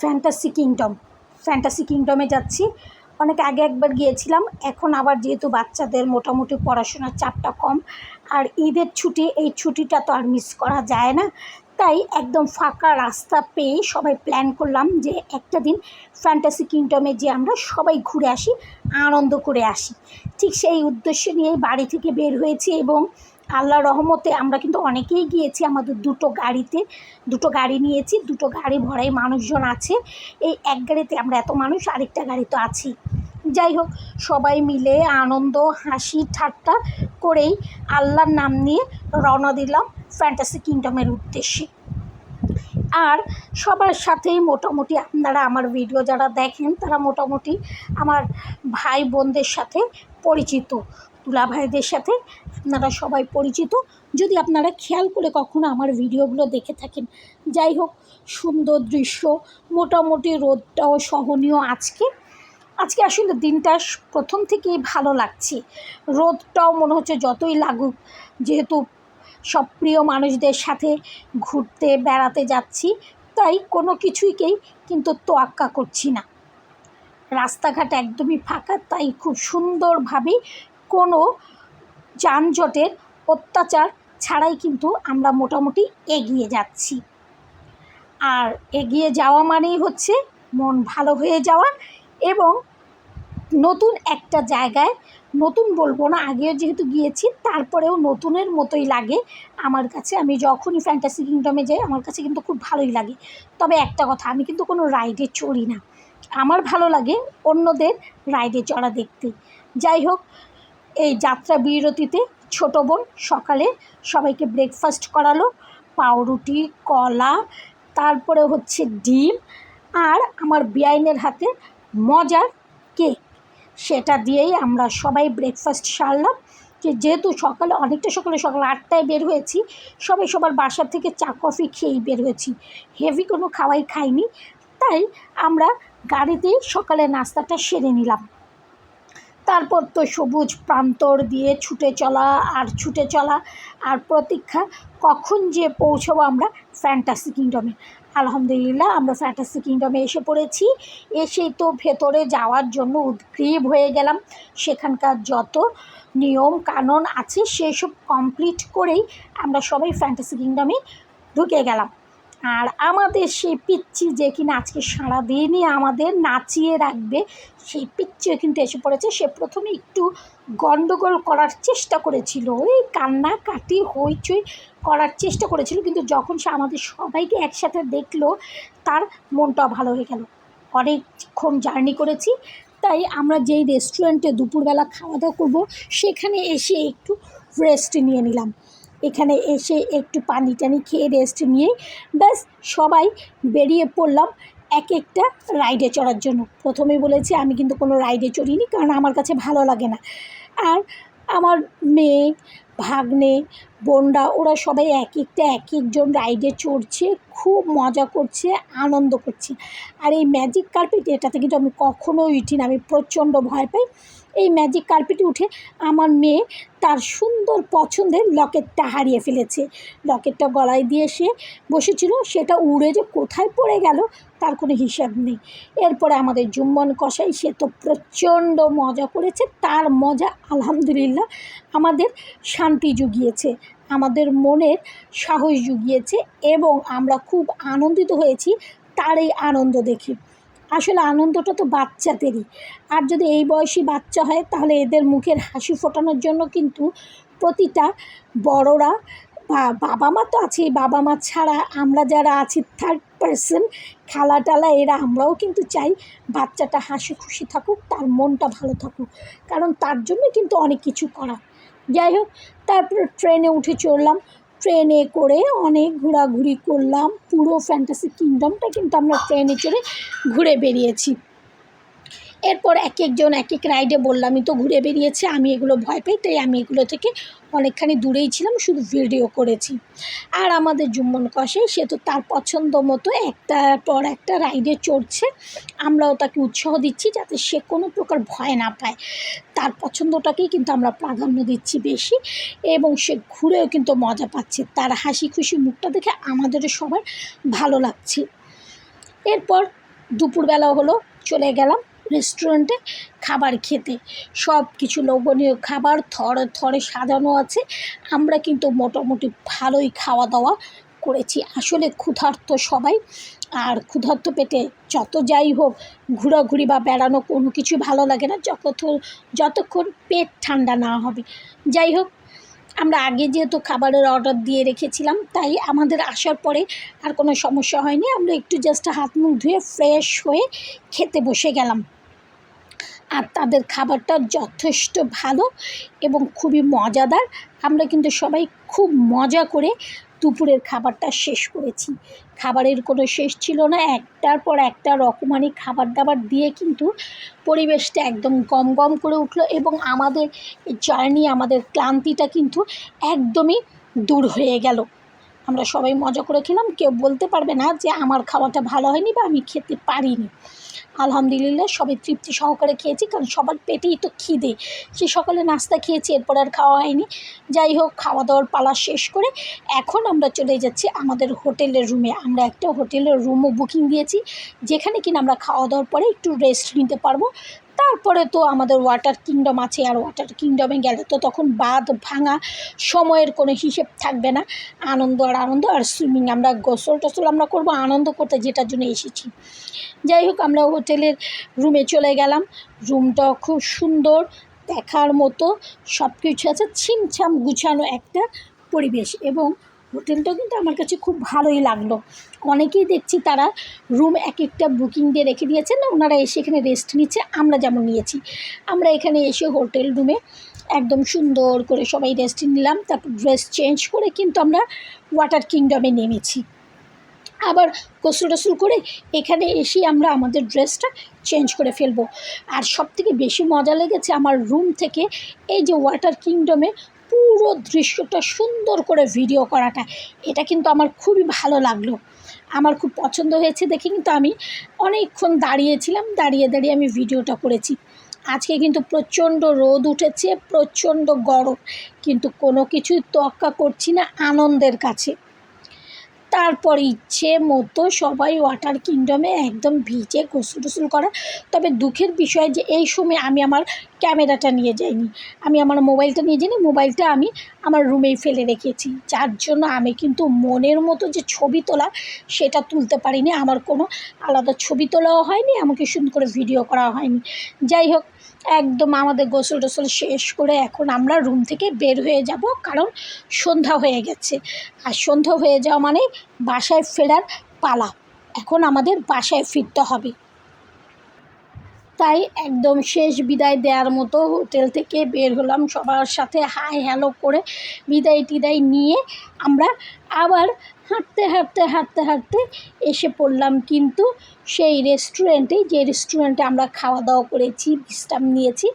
Fantasy kingdom fantasy কিংডমে যাচ্ছি। অনেক আগে একবার গিয়েছিলাম, এখন আবার যেহেতু বাচ্চাদের মোটামুটি পড়াশোনার চাপটা কম, আর ঈদের ছুটি, এই ছুটিটা তো আর মিস করা যায় না। তাই একদম ফাঁকা রাস্তা পেয়ে সবাই প্ল্যান করলাম যে একটা দিন ফ্যান্টাসি কিংডমে যে আমরা সবাই ঘুরে আসি, আনন্দ করে আসি। ঠিক সেই উদ্দেশ্য নিয়েই বাড়ি থেকে বের হয়েছি এবং আল্লাহ রহমতে আমরা কিন্তু অনেকেই গিয়েছি, আমাদের দুটো গাড়িতে, দুটো গাড়ি নিয়েছি, দুটো গাড়ি ভরাই মানুষজন আছে। এই এক গাড়িতে আমরা এত মানুষ, আরেকটা গাড়ি তো আছি। যাই হোক, সবাই মিলে আনন্দ, হাসি, ঠাট্টা করেই আল্লাহর নাম নিয়ে রওনা দিলাম ফ্যান্টাসি কিংডমের উদ্দেশ্যে। আর সবার সাথেই মোটামুটি আপনারা আমার ভিডিও যারা দেখেন, তারা মোটামুটি আমার ভাই বোনদের সাথে পরিচিত। তুলা ভাইদের সাথে আপনারা সবাই পরিচিত। যদি আপনারা খেয়াল করে কখনো আমার ভিডিওগুলো দেখে থাকেন, যাই হোক, সুন্দর দৃশ্য, মোটামুটি রোদটাও সহনীয় আজকে। আজকে আসলে দিনটা প্রথম থেকেই ভালো লাগছে। রোদটাও মনে হচ্ছে যতই লাগুক, যেহেতু সব প্রিয় মানুষদের সাথে ঘুরতে, বেড়াতে যাচ্ছি, তাই কোনো কিছুইকেই কিন্তু তোয়াক্কা করছি না। রাস্তাঘাট একদমই ফাঁকা, তাই খুব সুন্দরভাবেই কোনো যানজটের অত্যাচার ছাড়াই কিন্তু আমরা মোটামুটি এগিয়ে যাচ্ছি। আর এগিয়ে যাওয়া মানেই হচ্ছে মন ভালো হয়ে যাওয়া এবং নতুন একটা জায়গায়, নতুন বলব না, আগেও যেহেতু গিয়েছি, তারপরেও নতুনের মতোই লাগে। আমার কাছে, আমি যখনই ফ্যান্টাসি কিংডমে যাই, আমার কাছে কিন্তু খুব ভালোই লাগে। তবে একটা কথা, আমি কিন্তু কোনো রাইডে চড়ি না। আমার ভালো লাগে অন্যদের রাইডে চড়া দেখতে। যাই হোক এই যাত্রা বিরতিতে ছোটো বোন সকালে সবাইকে ব্রেকফাস্ট করালো, পাউরুটি, কলা, তারপরে হচ্ছে ডিম আর আমার বেআইনের হাতে মজার কেক। সেটা দিয়েই আমরা সবাই ব্রেকফাস্ট সারলাম। যে যেহেতু সকালে অনেকটা সকালে সকাল আটটায় বের হয়েছি, সবাই সবার বাসা থেকে চা, কফি খেয়েই বের হয়েছি। হেভি কোনো খাওয়াই খাইনি, তাই আমরা গাড়িতেই সকালে নাস্তাটা সেরে নিলাম। তারপর তো সবুজ প্রান্তর দিয়ে ছুটে চলা আর ছুটে চলা আর প্রতীক্ষা, কখন যে পৌঁছবো আমরা ফ্যান্টাসি কিংডমে আলহামদুলিল্লাহ, আমরা ফ্যান্টাসি কিংডমে এসে পড়েছি। এসেই তো ভেতরে যাওয়ার জন্য উদ্গ্রীব হয়ে গেলাম। সেখানকার যত নিয়ম কানুন আছে, সেসব কমপ্লিট করেই আমরা সবাই ফ্যান্টাসি কিংডমে ঢুকে গেলাম। আর আমাদের সেই পিচ্ছি যে কিনা আজকে সারাদিনই আমাদের নাচিয়ে রাখবে, সেই পিচ্ছিও কিন্তু এসে পড়েছে। সে প্রথমে একটু গণ্ডগোল করার চেষ্টা করেছিল। ওই কান্না কাটি হইচই করার চেষ্টা করেছিল। কিন্তু যখন সে আমাদের সবাইকে একসাথে দেখল, তার মনটা ভালো হয়ে গেল। অনেকক্ষণ জার্নি করেছি। তাই আমরা যেই রেস্টুরেন্টে দুপুরবেলা খাওয়া দাওয়া করব, সেখানে এসে একটু রেস্ট নিয়ে নিলাম। এখানে এসে একটু পানি টানি খেয়ে রেস্ট নিয়ে ব্যাস সবাই বেরিয়ে পড়লাম এক একটা রাইডে চড়ার জন্য। প্রথমেই বলেছি, আমি কিন্তু কোনো রাইডে চড়িনি কারণ আমার কাছে ভালো লাগে না। আর আমার মেয়ে ভাগ্নে, বোনরা, ওরা সবাই এক একটা এক একজন রাইডে চড়ছে, খুব মজা করছে, আনন্দ করছে। আর এই ম্যাজিক কার্পেট এটাতে কিন্তু আমি কখনোই উঠি না, আমি প্রচণ্ড ভয় পাই। এই ম্যাজিক কার্পেটে উঠে আমার মেয়ে তার সুন্দর পছন্দের লকেটটা হারিয়ে ফেলেছে। লকেটটা গলায় দিয়ে সে বসেছিল, সেটা উড়ে যে কোথায় পড়ে গেল, তার কোনো হিসাব নেই। এরপরে আমাদের জুম্মন কষাই সে তো প্রচণ্ড মজা করেছে, তার মজা আলহামদুলিল্লাহ। আমাদের শান্তি জুগিয়েছে, আমাদের মনের সাহস জুগিয়েছে এবং আমরা খুব আনন্দিত হয়েছি তার এই আনন্দ দেখি। আসলে আনন্দটা তো বাচ্চাদেরই। আর যদি এই বয়সী বাচ্চা হয়, তাহলে এদের মুখের হাসি ফোটানোর জন্য কিন্তু প্রতিটা বড়রা বা বাবা মা তো আছেই, বাবা মা ছাড়া আমরা যারা আছি থার্ড পার্সন খেলা টালা এরা, আমরাও কিন্তু চাই বাচ্চাটা হাসি খুশি থাকুক, তার মনটা ভালো থাকুক। কারণ তার জন্য কিন্তু অনেক কিছু করা। যাই হোক, তারপরে ট্রেনে উঠে চললাম। ট্রেনে করে অনেক ঘোরাঘুরি করলাম। পুরো ফ্যান্টাসি কিংডমটা কিন্তু আমরা ট্রেনে চড়ে ঘুরে বেরিয়েছি। এরপর এক একজন এক এক রাইডে বললামই তো ঘুরে বেরিয়েছে, আমি এগুলো ভয় পাই তাই আমি এগুলো থেকে অনেকখানি দূরেই ছিলাম, শুধু ভিডিও করেছি। আর আমাদের জুম্মন কষে সে তো তার পছন্দ মতো একটার পর একটা রাইডে চড়ছে। আমরাও তাকে উৎসাহ দিচ্ছি যাতে সে কোনো প্রকার ভয় না পায়। তার পছন্দটাকেই কিন্তু আমরা প্রাধান্য দিচ্ছি বেশি এবং সে ঘুরেও কিন্তু মজা পাচ্ছে। তার হাসি খুশি মুখটা দেখে আমাদেরও সবার ভালো লাগছে। এরপর দুপুরবেলা হলো, চলে গেলাম। রেস্টুরেন্টে খাবার খেতে। সব কিছু লোভনীয় খাবার, থরে থরে সাজানো আছে। আমরা কিন্তু মোটামুটি ভালোই খাওয়া দাওয়া করেছি। আসলে ক্ষুধার্ত সবাই। আর ক্ষুধার্ত পেটে যত যাই হোক, ঘোরাঘুরি বা বেড়ানো কোনো কিছু ভালো লাগে না। যতক্ষণ যতক্ষণ পেট ঠান্ডা না হবে। যাই হোক, আমরা আগে যেহেতু খাবারের অর্ডার দিয়ে রেখেছিলাম, তাই আমাদের আসার পরে আর কোনো সমস্যা হয়নি। আমরা একটু জাস্ট হাত মুখ ধুয়ে ফ্রেশ হয়ে খেতে বসে গেলাম। আর তাদের খাবারটা যথেষ্ট ভালো এবং খুবই মজাদার। আমরা কিন্তু সবাই খুব মজা করে দুপুরের খাবারটা শেষ করেছি। খাবারের কোনো শেষ ছিল না, একটার পর একটা রকমারি খাবার দাবার দিয়ে কিন্তু পরিবেশটা একদম গম গম করে উঠল এবং আমাদের জার্নি আমাদের ক্লান্তিটা কিন্তু একদমই দূর হয়ে গেল। আমরা সবাই মজা করে খেলাম। কেউ বলতে পারবে না যে আমার খাওয়াটা ভালো হয়নি বা আমি খেতে পারিনি। আলহামদুলিল্লাহ সবাই তৃপ্তি সহকারে খেয়েছি কারণ সবার পেটেই তো খিদে। সে সকালে নাস্তা খেয়েছি, এরপর আর খাওয়া হয়নি। যাই হোক, খাওয়া দাওয়ার পালা শেষ করে এখন আমরা চলে যাচ্ছি আমাদের হোটেলের রুমে আমরা একটা হোটেলের রুমও বুকিং দিয়েছি। যেখানে কিনা আমরা খাওয়া দাওয়ার পরে একটু রেস্ট নিতে পারব। তারপরে তো আমাদের ওয়াটার কিংডম আছে আর ওয়াটার কিংডমে গেলে তো তখন বাঁধ ভাঙা সময়ের কোনো হিসেব থাকবে না। আনন্দ আর আনন্দ আর সুইমিং আমরা গোসল টোসল আমরা করব, আনন্দ করতে যেটার জন্য এসেছি। যাই হোক, আমরা হোটেলের রুমে চলে গেলাম। রুমটাও খুব সুন্দর, দেখার মতো সব কিছু আছে। ছিমছাম গুছানো একটা পরিবেশ এবং হোটেলটাও কিন্তু আমার কাছে খুব ভালোই লাগল। অনেকেই দেখছি তারা রুম এক একটা বুকিং দিয়ে রেখে দিয়েছেন, ওনারা এসে এখানে রেস্ট নিচ্ছে, আমরা যেমন নিয়েছি। আমরা এখানে এসে হোটেল রুমে একদম সুন্দর করে সবাই রেস্ট নিলাম, তারপর ড্রেস চেঞ্জ করে কিন্তু আমরা ওয়াটার কিংডমে নেমেছি। আবার গোসল টোসল করে এখানে এসে আমরা আমাদের ড্রেসটা চেঞ্জ করে ফেলব। আর সবথেকে বেশি মজা লেগেছে আমার রুম থেকে এই যে ওয়াটার কিংডমে পুরো দৃশ্যটা সুন্দর করে ভিডিও করাটা। এটা কিন্তু আমার খুবই ভালো লাগল। আমার খুব পছন্দ হয়েছে দেখে কিন্তু আমি অনেকক্ষণ দাঁড়িয়েছিলাম, দাঁড়িয়ে দাঁড়িয়ে আমি ভিডিওটা করেছি। আজকে কিন্তু প্রচণ্ড রোদ উঠেছে, প্রচণ্ড গরম। কিন্তু কোনো কিছুই তোয়াক্কা করছি না আনন্দের কাছে। তারপর ইচ্ছে মতো সবাই ওয়াটার কিংডমে একদম ভিজে গোসল টোসল করা। তবে দুঃখের বিষয় যে এই সময় আমি আমার ক্যামেরাটা নিয়ে যাইনি। আমি আমার মোবাইলটা নিয়ে যাইনি, মোবাইলটা আমি আমার রুমেই ফেলে রেখেছি। যার জন্য আমি কিন্তু মনের মতো যে ছবি তোলা সেটা তুলতে পারিনি। আমার কোনো আলাদা ছবি তোলাও হয়নি, আমাকে সুন্দর করে ভিডিও করা হয়নি। যাই হোক একদম আমাদের গোসল টোসল শেষ করে এখন আমরা রুম থেকে বের হয়ে যাব, কারণ সন্ধ্যা হয়ে গেছে। আর সন্ধ্যা হয়ে যাওয়া মানে বাসায় ফেরার পালা। এখন আমাদের বাসায় ফিরতে হবে। তাই একদম শেষ বিদায় দেওয়ার মতো হোটেল থেকে বের হলাম সবার সাথে হাই হ্যালো করে বিদায় টিদায় নিয়ে আমরা আবার হাঁটতে হাঁটতে হাঁটতে হাঁটতে এসে পড়লাম কিন্তু সেই রেস্টুরেন্টে যে রেস্টুরেন্টে আমরা খাওয়া দাওয়া করেছি, বিশ্রাম নিয়েছি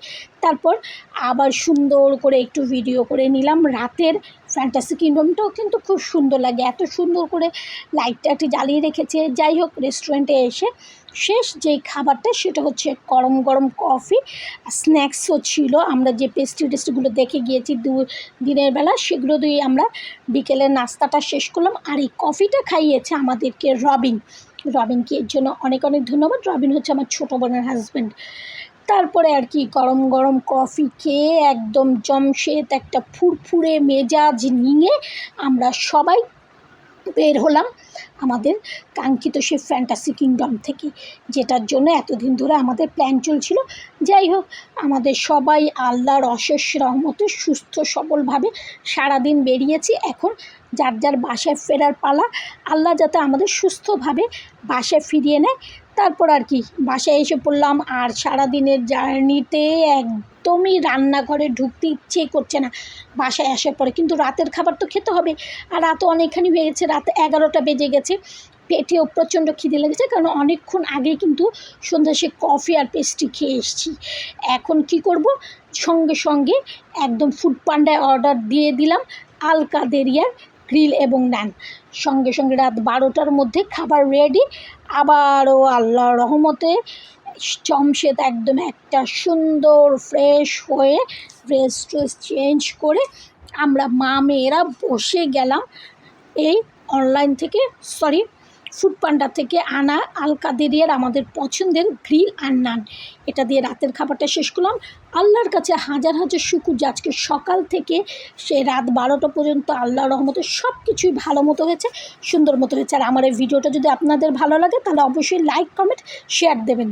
তারপর আবার সুন্দর করে একটু ভিডিও করে নিলাম। রাতের ফ্যান্টাসি কিংডমটাও কিন্তু খুব সুন্দর লাগে। এত সুন্দর করে লাইটটা একটু জ্বালিয়ে রেখেছে। যাই হোক রেস্টুরেন্টে এসে শেষ যেই খাবারটা সেটা হচ্ছে গরম গরম কফি স্ন্যাক্সও ছিল। আমরা যে পেস্ট্রি টেস্ট্রিগুলো দেখে গিয়েছি দু দিনের বেলা সেগুলো দিয়ে আমরা বিকেলের নাস্তাটা শেষ করলাম। আর এই কফিটা খাইয়েছে আমাদেরকে রবিন। রবিনকে এর জন্য অনেক অনেক ধন্যবাদ। রবিন হচ্ছে আমার ছোটো বোনের হাজব্যান্ড তারপরে আর কি গরম গরম কফি খেয়ে একদম জমশেদ একটা ফুরফুরে মেজাজ নিয়ে আমরা সবাই বের হলাম আমাদের কাঙ্ক্ষিত সে ফ্যান্টাসি কিংডম থেকে, যেটার জন্য এতদিন ধরে আমাদের প্ল্যান চলছিল। যাই হোক, আমাদের সবাই আল্লাহর অশেষ রহমতে সুস্থ সবলভাবে সারাদিন বেরিয়েছি। এখন যার যার বাসায় ফেরার পালা, আল্লাহ যাতে আমাদের সুস্থভাবে বাসায় ফিরিয়ে নেয়। তারপর আর কি, বাসায় এসে পড়লাম আর সারাদিনের জার্নিতে একদমই রান্নাঘরে ঢুকতে ইচ্ছেই করছে না, বাসায় আসার পরে। কিন্তু রাতের খাবার তো খেতে হবে, আর রাত অনেকখানি হয়ে গেছে, রাত এগারোটা বেজে গেছে, পেটেও প্রচণ্ড খিদে লেগেছে, কারণ অনেকক্ষণ আগে কিন্তু সন্ধ্যা সে কফি আর পেস্ট্রি খেয়ে এসেছি। এখন কি করব? সঙ্গে সঙ্গে একদম ফুড পান্ডায় অর্ডার দিয়ে দিলাম আল কাদেরিয়ার গ্রিল এবং নান। সঙ্গে সঙ্গে রাত বারোটার মধ্যে খাবার রেডি আবারও আল্লাহর রহমতে চমশেদ একদম একটা সুন্দর ফ্রেশ হয়ে ড্রেস ট্রেস চেঞ্জ করে আমরা মা মেয়েরা বসে গেলাম এই অনলাইন থেকে সরি ফুড পান্ডা থেকে আনা আলকাদেরিয়ার আমাদের পছন্দের গ্রিল আর নান। এটা দিয়ে রাতের খাবারটা শেষ করলাম। আল্লাহর কাছে হাজার হাজার শুকুর যে আজকে সকাল থেকে সে রাত বারোটা পর্যন্ত আল্লাহ রহমতে সব কিছুই ভালো মতো হয়েছে, সুন্দর মতো হয়েছে। আর আমার এই ভিডিওটা যদি আপনাদের ভালো লাগে, তাহলে অবশ্যই লাইক কমেন্ট শেয়ার দেবেন।